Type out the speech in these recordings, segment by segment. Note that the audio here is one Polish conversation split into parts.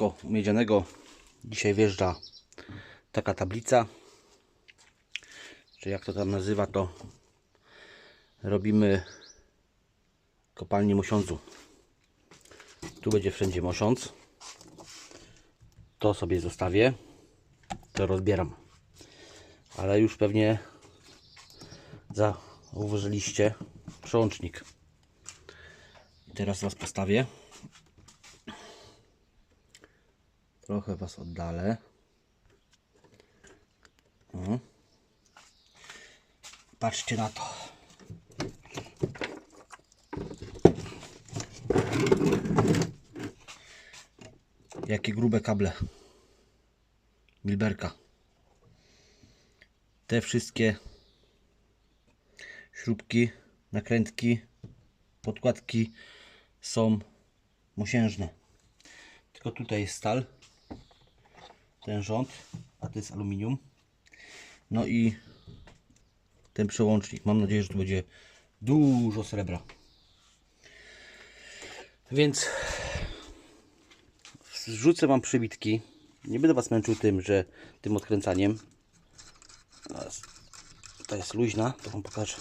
U miedzianego. Dzisiaj wjeżdża taka tablica. Czy jak to tam nazywa, to robimy kopalnię mosiądzu. Tu będzie wszędzie mosiądz. To sobie zostawię. To rozbieram. Ale już pewnie zauważyliście przełącznik. Teraz Was postawię. Trochę Was oddalę. O. Patrzcie na to. Jakie grube kable. Milberka. Te wszystkie śrubki, nakrętki, podkładki są mosiężne. Tylko tutaj jest stal, ten rząd, a to jest aluminium. No i ten przełącznik. Mam nadzieję, że tu będzie dużo srebra. Więc zrzucę Wam przybitki. Nie będę Was męczył tym, że tym odkręcaniem. Ta jest luźna, to Wam pokażę.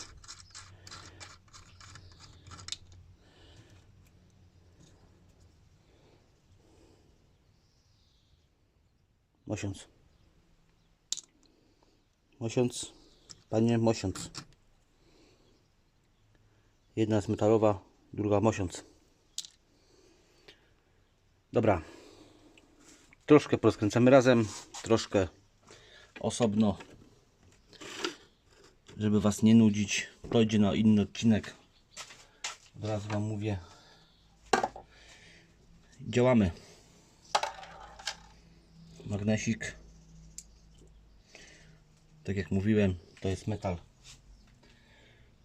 Mosiąc. Mosiąc. Panie mosiąc. Jedna jest metalowa, druga mosiąc. Dobra. Troszkę porozkręcamy razem, troszkę osobno, żeby Was nie nudzić. To idzie na inny odcinek. Od razu Wam mówię. Działamy. Magnesik. Tak jak mówiłem, to jest metal.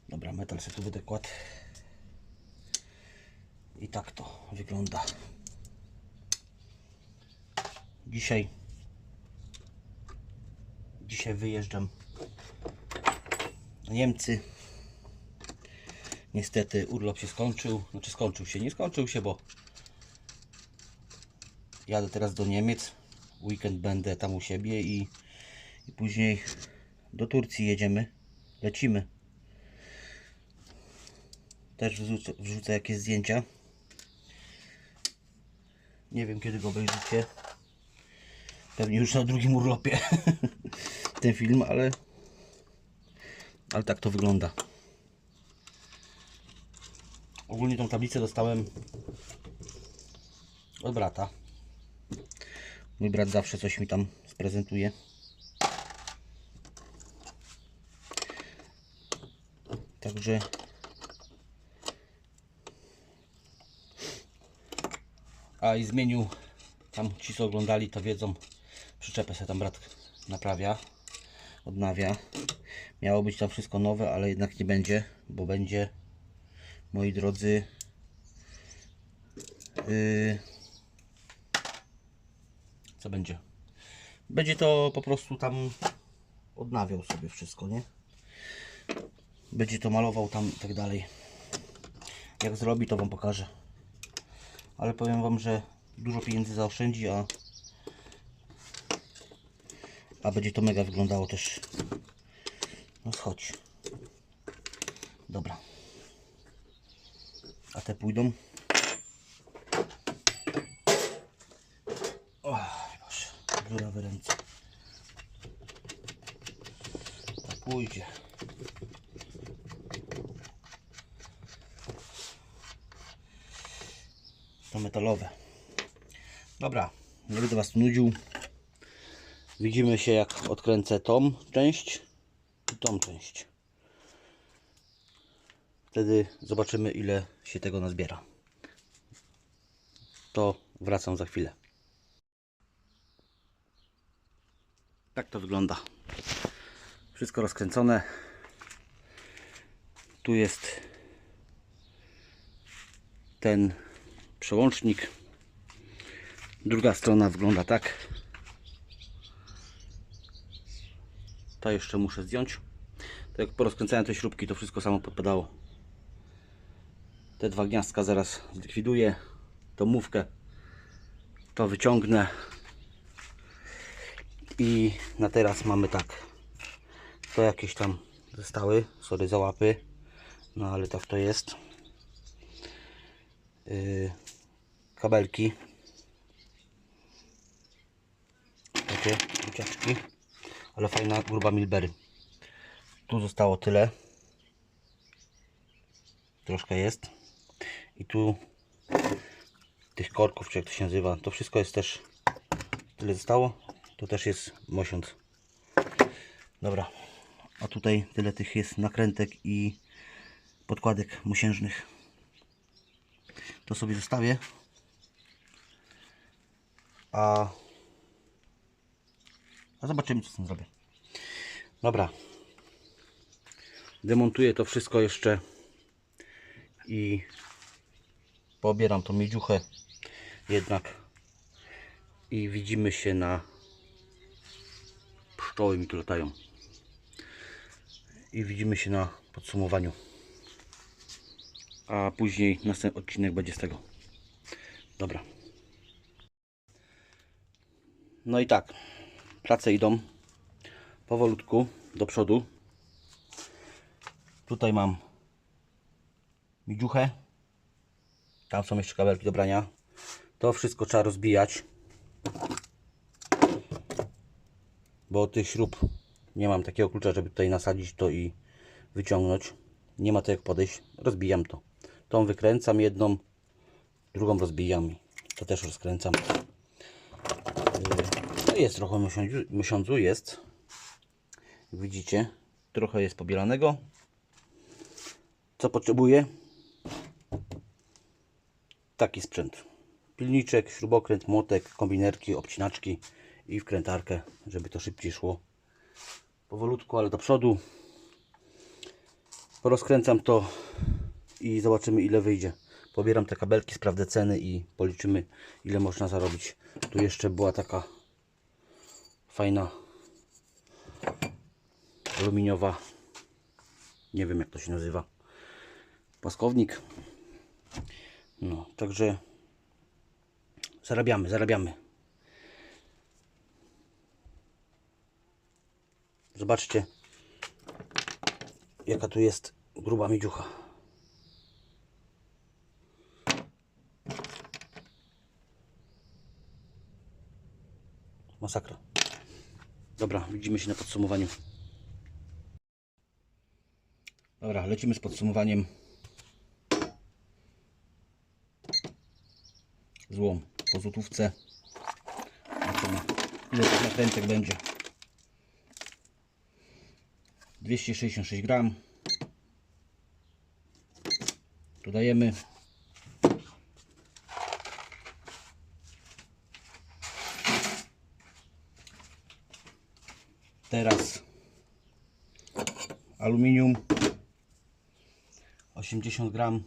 Dobra, metal sobie tu będę kładł. I tak to wygląda. Dzisiaj dzisiaj wyjeżdżam na Niemcy. Niestety urlop się skończył. Znaczy skończył się, nie skończył się, bo jadę teraz do Niemiec. Weekend będę tam u siebie i, i później do Turcji jedziemy. Lecimy. Też wrzucę, wrzucę jakieś zdjęcia. Nie wiem kiedy go obejrzycie. Pewnie już na drugim urlopie ten film, ale ale tak to wygląda. Ogólnie tą tablicę dostałem od brata. Mój brat zawsze coś mi tam sprezentuje. Także a i zmienił tam ci co oglądali to wiedzą przyczepę sobie tam brat naprawia odnawia miało być tam wszystko nowe ale jednak nie będzie bo będzie moi drodzy yy, co będzie. Będzie to po prostu tam odnawiał sobie wszystko nie? Będzie to malował tam i tak dalej. Jak zrobi to wam pokażę. Ale powiem wam, że dużo pieniędzy zaoszczędzi, a a będzie to mega wyglądało też. No chodź. Dobra. A te pójdą o Dziurawe ręce to pójdzie to metalowe. Dobra, nie będę Was nudził. Widzimy się jak odkręcę tą część i tą część. Wtedy zobaczymy ile się tego nazbiera. To wracam za chwilę. Tak to wygląda. Wszystko rozkręcone. Tu jest ten przełącznik. Druga strona wygląda tak. To jeszcze muszę zdjąć. Tak jak po rozkręcaniu tej śrubki to wszystko samo podpadało. Te dwa gniazdka zaraz zlikwiduję. Tą mówkę To wyciągnę. I na teraz mamy tak. To jakieś tam zostały. Sorry za łapy. No ale tak to jest. Yy, kabelki. Takie buciaczki. Ale fajna gruba milbery. Tu zostało tyle. Troszkę jest. I tu tych korków, czy jak to się nazywa, to wszystko jest też tyle zostało. To też jest mosiąc. Dobra. A tutaj tyle tych jest nakrętek i podkładek musiężnych. To sobie zostawię. A, a zobaczymy co z tym zrobię. Dobra. Demontuję to wszystko jeszcze i pobieram tą miedziuchę jednak i widzimy się na pszczoły mi tu latają. I widzimy się na podsumowaniu. A później następny odcinek będzie z tego. Dobra. No i tak. Prace idą. Powolutku. Do przodu. Tutaj mam midziuchę. Tam są jeszcze kabelki do brania. To wszystko trzeba rozbijać bo tych śrub nie mam takiego klucza, żeby tutaj nasadzić to i wyciągnąć. Nie ma to jak podejść. Rozbijam to. Tą wykręcam jedną, drugą rozbijam. To też rozkręcam. No jest trochę miesiądzu jest. Widzicie, trochę jest pobielanego. Co potrzebuję? Taki sprzęt. Pilniczek, śrubokręt, młotek, kombinerki, obcinaczki i wkrętarkę, żeby to szybciej szło. Powolutku, ale do przodu. Porozkręcam to i zobaczymy ile wyjdzie. Pobieram te kabelki, sprawdzę ceny i policzymy ile można zarobić. Tu jeszcze była taka fajna aluminiowa, nie wiem jak to się nazywa, płaskownik. No, także zarabiamy, zarabiamy. Zobaczcie, jaka tu jest gruba miedziucha. Masakra. Dobra, widzimy się na podsumowaniu. Dobra, lecimy z podsumowaniem. Złom po złotówce. Zobaczymy, ile tych nakrętek będzie. 266 gram. Dodajemy. Teraz aluminium 80 gram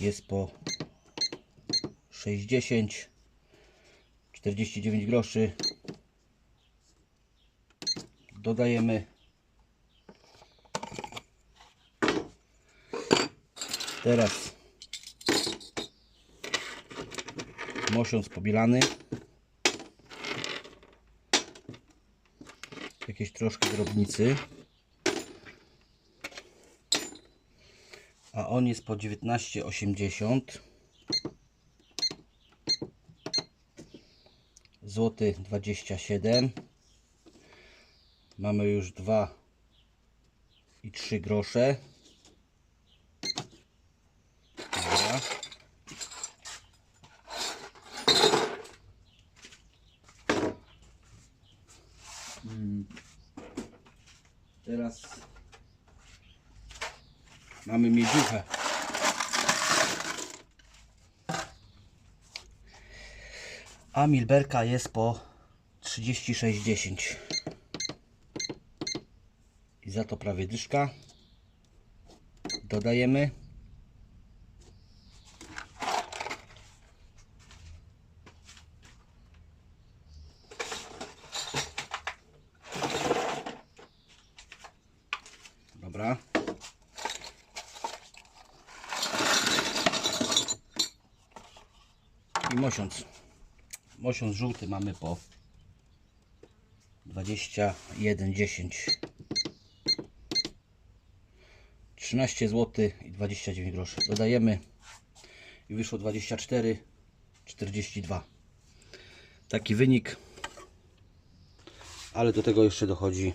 jest po 60 49 groszy dodajemy. Teraz mosiąc pobielany jakieś troszkę drobnicy. A on jest po 19,80 złoty 27 Mamy już dwa i trzy grosze. Dobra. Mm. Teraz mamy miedziuchę. A Milberka jest po 36,10 i za to prawie dyszka. Dodajemy. Dobra. I mosiąc. Mosiąc żółty mamy po 21,10 13 zł i 29 groszy. Dodajemy i wyszło 24,42. Taki wynik. Ale do tego jeszcze dochodzi.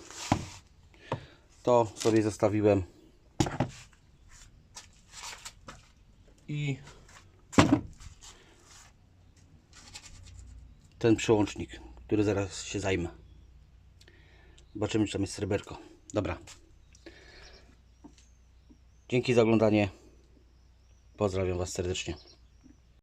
To sobie zostawiłem. I ten przełącznik, który zaraz się zajmę. Zobaczymy, czy tam jest sreberko. Dobra. Dzięki za oglądanie. Pozdrawiam Was serdecznie.